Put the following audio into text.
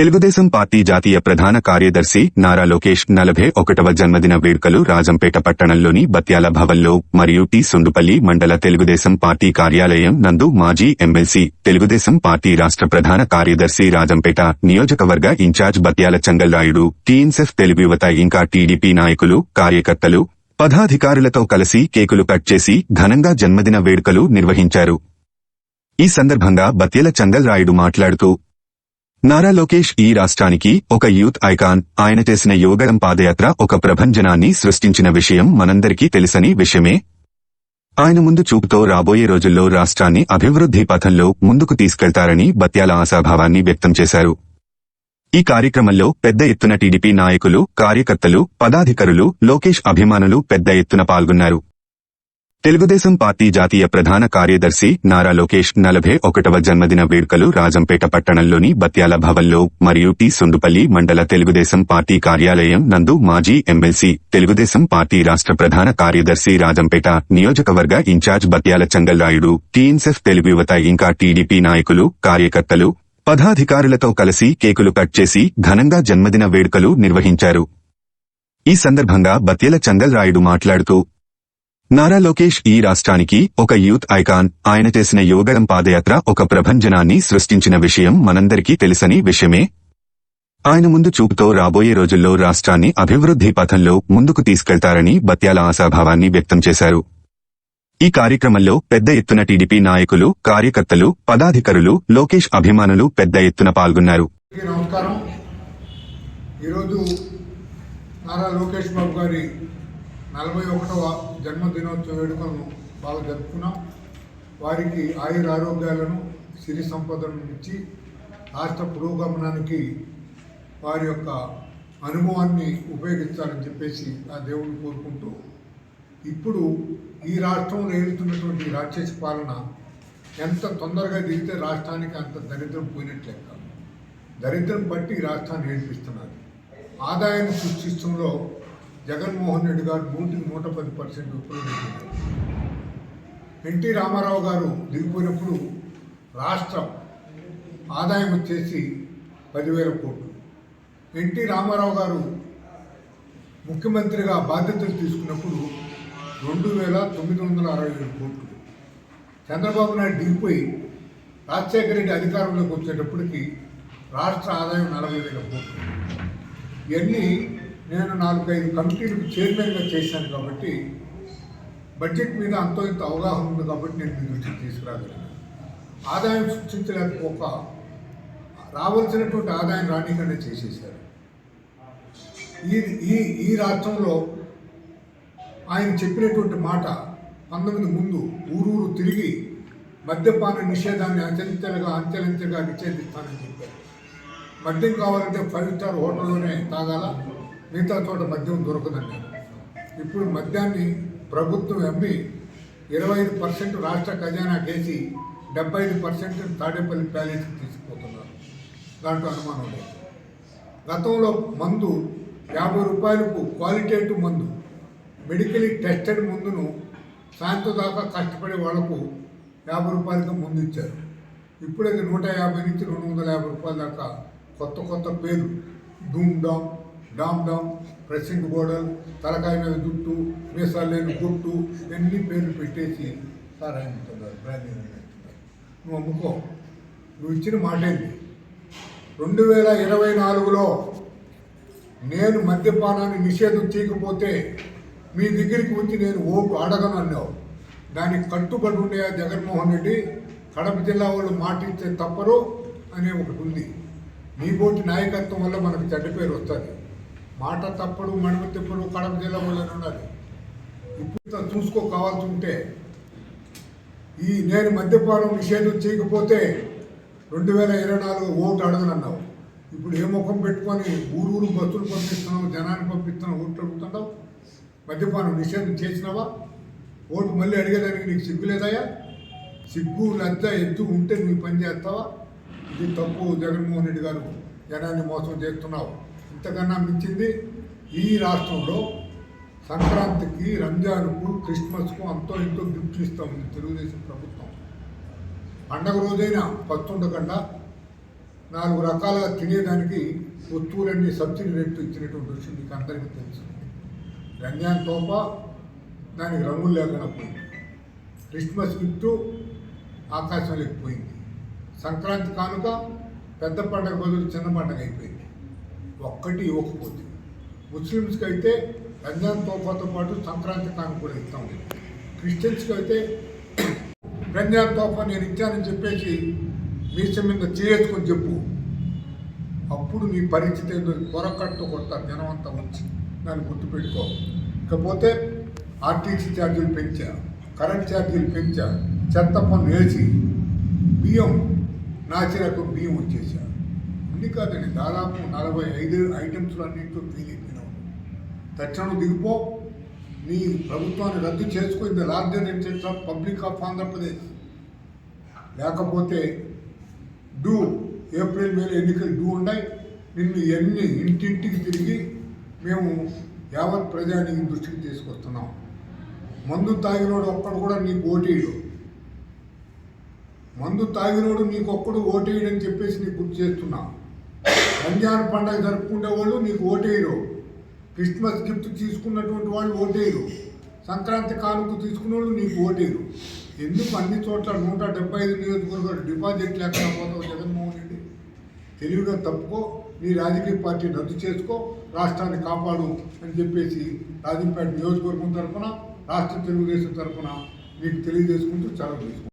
Telugu Desam party జాతీయ ప్రధాన కార్యదర్శి నారా లోకేష్ నలభై ఒకటవ జన్మదిన వేడుకలు రాజంపేట పట్టణంలోని బత్యాల భవన్లో మరియు టి సుండుపల్లి మండల తెలుగుదేశం పార్టీ కార్యాలయం నందు మాజీ ఎమ్మెల్సీ తెలుగుదేశం పార్టీ రాష్ట్ర ప్రధాన కార్యదర్శి రాజంపేట నియోజకవర్గ ఇన్ఛార్జ్ బత్యాల చంగల్రాయుడు టీఎన్సెఫ్ తెలుగు యువత ఇంకా టీడీపీ నాయకులు కార్యకర్తలు పదాధికారులతో కలిసి కేకులు కట్ చేసి ఘనంగా జన్మదిన వేడుకలు నిర్వహించారు. ఈ సందర్భంగా బత్యల చంగల్రాయుడు మాట్లాడుతూ నారా లోకేష్ ఈ రాష్ట్రానికి ఒక యూత్ ఐకాన్. ఆయన చేసిన యోగం పాదయాత్ర ఒక ప్రభంజనాన్ని సృష్టించిన విషయం మనందరికీ తెలిసని విషయమే. ఆయన ముందు చూపుతో రాబోయే రోజుల్లో రాష్ట్రాన్ని అభివృద్ధి పథంలో ముందుకు తీసుకెళ్తారని బత్యాల ఆశాభావాన్ని వ్యక్తం చేశారు. ఈ కార్యక్రమంలో పెద్ద ఎత్తున టీడీపీ నాయకులు కార్యకర్తలు పదాధికారులు లోకేష్ అభిమానులు పెద్ద ఎత్తున పాల్గొన్నారు. తెలుగుదేశం పార్టీ జాతీయ ప్రధాన కార్యదర్శి నారా లోకేష్ నలభై ఒకటవ జన్మదిన వేడుకలు రాజంపేట పట్టణంలోని బత్యాల భవన్లో మరియు టి. సుండుపల్లి మండల తెలుగుదేశం పార్టీ కార్యాలయం నందు మాజీ ఎమ్మెల్సీ తెలుగుదేశం పార్టీ రాష్ట్ర ప్రధాన కార్యదర్శి రాజంపేట నియోజకవర్గ ఇన్ఛార్జ్ బత్యాల చంగల్రాయుడు టీఎన్సెఫ్ తెలుగు యువత ఇంకా టీడీపీ నాయకులు కార్యకర్తలు పదాధికారులతో కలిసి కేకులు కట్ చేసి ఘనంగా జన్మదిన వేడుకలు నిర్వహించారు. ఈ సందర్భంగా బత్యల చంగల్రాయుడు మాట్లాడుతూ నారా లోకేష్ ఈ రాష్ట్రానికి ఒక యూత్ ఐకాన్. ఆయన చేసిన యువగడం పాదయాత్ర ఒక ప్రభంజనాన్ని సృష్టించిన విషయం మనందరికీ తెలుసని విషయమే. ఆయన ముందు చూపుతో రాబోయే రోజుల్లో రాష్ట్రాన్ని అభివృద్ధి పథంలో ముందుకు తీసుకెళ్తారని బత్యాల ఆశాభావాన్ని వ్యక్తం చేశారు. ఈ కార్యక్రమంలో పెద్ద ఎత్తున టీడీపీ నాయకులు కార్యకర్తలు పదాధికారులు లోకేష్ అభిమానులు పెద్ద ఎత్తున పాల్గొన్నారు. నమస్కారం. ఈరోజు నారా లోకేష్ బాబు గారి నలభై ఒకటవ జన్మదినోత్సవ వేడుకలను బాగా జరుపుకున్నాం. వారికి ఆయుర ఆరోగ్యాలను సిరి సంపదలను ఇచ్చి రాష్ట్ర పురోగమనానికి వారి యొక్క అనుభవాన్ని ఉపయోగిస్తారని చెప్పేసి ఆ దేవుడిని కోరుకుంటూ ఇప్పుడు ఈ రాష్ట్రంలో ఏలుతున్నటువంటి రాక్షస పాలన ఎంత తొందరగా దిగితే రాష్ట్రానికి అంత దరిద్రం పోయినట్లే దరిద్రం బట్టి రాష్ట్రాన్ని ఏడిపిస్తున్నారు. ఆదాయాన్ని సృష్టించడంలో జగన్మోహన్ రెడ్డి గారు నూటికి నూట పది పర్సెంట్ ఉపయోగించారు ఎన్టీ రామారావు గారు దిగిపోయినప్పుడు రాష్ట్రం ఆదాయం వచ్చేసి పదివేల కోట్లు. ఎన్టీ రామారావు గారు ముఖ్యమంత్రిగా బాధ్యతలు తీసుకున్నప్పుడు రెండు వేల తొమ్మిది వందల అరవై ఏడు కోట్లు. చంద్రబాబు నాయుడు దిగిపోయి రాజశేఖర రెడ్డి అధికారంలోకి వచ్చేటప్పటికి రాష్ట్ర ఆదాయం నలభై వేల కోట్లు. ఇవన్నీ నేను నాలుగైదు కమిటీలకు చైర్మన్గా చేశాను కాబట్టి బడ్జెట్ మీద అంతో ఇంత అవగాహన ఉంది కాబట్టి నేను మీ దృష్టికి తీసుకురాగలిగాను. ఆదాయం సృష్టించలేకపోక రావాల్సినటువంటి ఆదాయం రానికనే చేసేసారు ఈ ఈ ఈ రాష్ట్రంలో ఆయన చెప్పినటువంటి మాట పంతొమ్మిది ముందు ఊరూరు తిరిగి మద్యపాన నిషేధాన్ని అంచెలంచెలుగా అంచెలంచెలుగా నిషేధిస్తానని చెప్పారు. మద్యం కావాలంటే ఫైవ్ స్టార్ హోటల్లోనే తాగాల? మిగతా చోట మద్యం దొరకదండి. ఇప్పుడు మద్యాన్ని ప్రభుత్వం అమ్మి ఇరవై ఐదు పర్సెంట్ రాష్ట్ర ఖజానా కేసి డెబ్బై ఐదు పర్సెంట్ తాడేపల్లి ప్యాలెస్కి తీసుకుపోతున్నారు. దాంట్లో అనుమానం లేదు. గతంలో మందు యాభై రూపాయలకు క్వాలిటేటివ్ మందు మెడికలీ టెస్టెడ్ మందును సాయంత్రం దాకా కష్టపడే వాళ్ళకు యాభై రూపాయలకు ముందు ఇచ్చారు. ఇప్పుడు నూట యాభై నుంచి రెండు వందల యాభై రూపాయల దాకా కొత్త కొత్త పేరు ధూమ్ డామ్ డామ్ ప్రెసింగ్ గోడల్ తలకాయ మీద జుట్టు మీసాలు లేని గుట్టు ఎన్ని పేర్లు పెట్టేసి సార్ అమ్ముతున్నారు బ్రాండింగ్ నువ్వు అమ్ముకో. నువ్వు ఇచ్చిన మాట ఏంటి రెండు వేల ఇరవై నాలుగులో నేను మద్యపానాన్ని నిషేధం చేయకపోతే మీ దగ్గరికి వచ్చి నేను ఓటు అడగను అన్నావు. దానికి కట్టుబడి ఉండే జగన్మోహన్ రెడ్డి కడప జిల్లా వాళ్ళు మాట తప్పరు అనే ఒకటి ఉంది. నీ బోటి నాయకత్వం వల్ల మనకు చెడ్డ పేరు వస్తుంది. మాట తప్పుడు మడమ తిప్పుడు కడప జిల్లా వాళ్ళని ఉండాలి ఇప్పుడు చూసుకో కావాల్సి ఉంటే. ఈ నేను మద్యపానం నిషేధం చేయకపోతే రెండు వేల ఇరవై నాలుగు ఓటు అడగనన్నావు. ఇప్పుడు ఏ ముఖం పెట్టుకొని ఊరు ఊరు బస్సులు పంపిస్తున్నావు జనాన్ని పంపిస్తున్నావు ఓట్లు అడుగుతున్నావు? మద్యపానం నిషేధం చేసినావా? ఓటు మళ్ళీ అడిగేదానికి నీకు సిగ్గు లేదయ్యా? సిగ్గు లజ్జ ఎత్తు ఉంటే నువ్వు పని చేస్తావా? ఇది తప్పు జగన్మోహన్ రెడ్డి గారు జనాన్ని మోసం చేస్తున్నావు. ఇంతకన్నా మించింది ఈ రాష్ట్రంలో సంక్రాంతికి రంజాన్కు క్రిస్మస్కు అంతో ఎంతో గిఫ్ట్ ఇస్తూ ఉంది తెలుగుదేశం ప్రభుత్వం. పండగ రోజైనా పస్తు ఉండకుండా నాలుగు రకాలుగా తినేదానికి వస్తువులన్నీ సబ్సిడీ రేట్లు ఇచ్చినటువంటి విషయం మీకు అందరికీ తెలుసు. రంజాన్ తోప దానికి రంగులు లేకుండా పోయింది. క్రిస్మస్ గిఫ్ట్ ఆకాశంలోకి పోయింది. సంక్రాంతి కానుక పెద్ద పండగ బదులు చిన్న పండగ అయిపోయింది. ఒక్కటి ఇవ్వకపోతే. ముస్లిమ్స్కి అయితే రంజాన్ తోఫాతో పాటు సంక్రాంతి కానుక కూడా ఇస్తాం. క్రిస్టియన్స్కి అయితే రంజాన్ తోఫా నేను ఇచ్చానని చెప్పేసి మీసం మీద చేసుకొని చెప్పు. అప్పుడు నీ పరిస్థితి ఏందో పొరకట్టు కొడతారు జనం అంతా వచ్చి దాన్ని గుర్తుపెట్టుకో ఇకపోతే ఆర్టీసీ ఛార్జీలు పెంచా కరెంట్ ఛార్జీలు పెంచా చెత్త పన్ను వేసి బియ్యం నాచిరకు బియ్యం వచ్చేసా. ఇన్ని కాదండి దాదాపు నలభై ఐదు ఐటమ్స్లు అన్నింటిలో ఫీల్ అయిపోయినావు తక్షణం దిగిపో. నీ ప్రభుత్వాన్ని రద్దు చేసుకుంది larger interest of public of Andhra Pradesh. లేకపోతే డూ ఏప్రిల్ మేలో ఎన్నికలు డూ ఉన్నాయి. నిన్ను ఎన్ని ఇంటింటికి తిరిగి మేము యావత్ ప్రజానికి దృష్టికి తీసుకొస్తున్నాం. మందు తాగినోడు ఒక్కడు కూడా నీకు ఓటేయడు. మందు తాగినోడు నీకు ఒక్కడు ఓటేయడని చెప్పేసి నీకు గుర్తు చేస్తున్నాను రంజాన్ పండగ జరుపుకునే వాళ్ళు నీకు ఓటేయరు. క్రిస్మస్ గిఫ్ట్ తీసుకున్నటువంటి వాళ్ళు ఓటేయరు. సంక్రాంతి కానుక తీసుకున్న వాళ్ళు నీకు ఓటేయరు. ఎందుకు అన్ని చోట్ల నూట డెబ్బై ఐదు నియోజకవర్గాలు డిపాజిట్ లేకుండా పోతావు జగన్మోహన్ రెడ్డి? తెలివిగా తప్పుకో నీ రాజకీయ పార్టీ రద్దు చేసుకో రాష్ట్రాన్ని కాపాడు అని చెప్పేసి రాజంపేట నియోజకవర్గం తరఫున రాష్ట్ర తెలుగుదేశం తరఫున మీకు తెలియజేసుకుంటూ సెలవు తీసుకుంటాం